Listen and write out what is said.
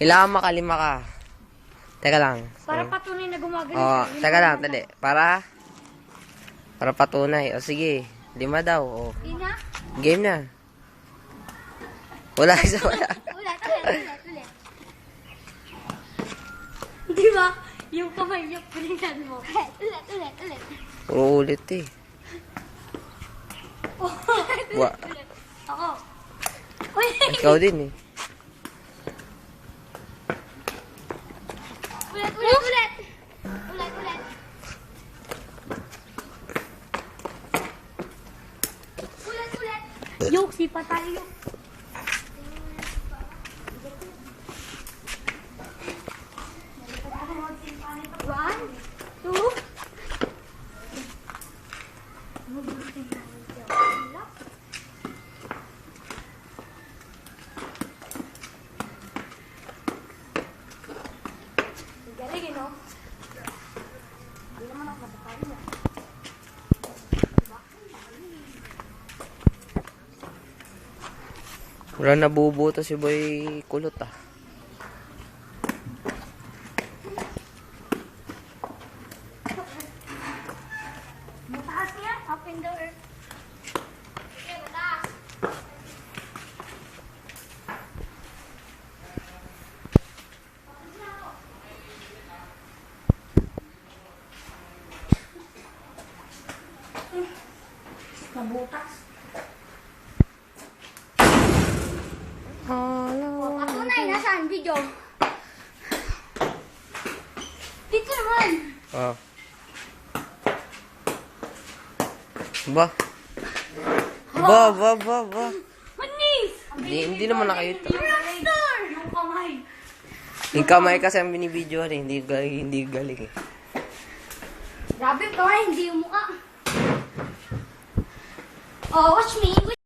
Kailangan makalima ka. Teka lang. Para patunay na gumagano. Oh, teka lang, dali. Para? Para patunay. O sige, lima daw. O, Ina? game na. Wala isa, wala. Ulit, ulit, ulit, ulit. Di ba? Yung kamay niya, pilingan mo. ulit, ulit, ulit. Puro ulit eh. Wa. Ako. Uy! Ikaw din eh. Ulit, ulit, ulit. Ulit, ulit. Ulit, ulit. Yok, sipa tayo. One, two. Galing, eh, no? Hindi naman ako matatalo yan. Wala nabubuto si Boy Kulot ah. Mataas niya, up the air. Okay, mataas. Nabutas. Hello. Patunay, nasaan video? Dito naman. Ah. Ba? Ba, ba, ba, ba. Manis! Hindi, hindi naman nakayuto. Rockstar! Yung kamay. Yung kamay kasi ang binibidyohan eh. Hindi, galing, hindi galing eh. Grabe kamay, hindi yung mukha. Oh, watch me.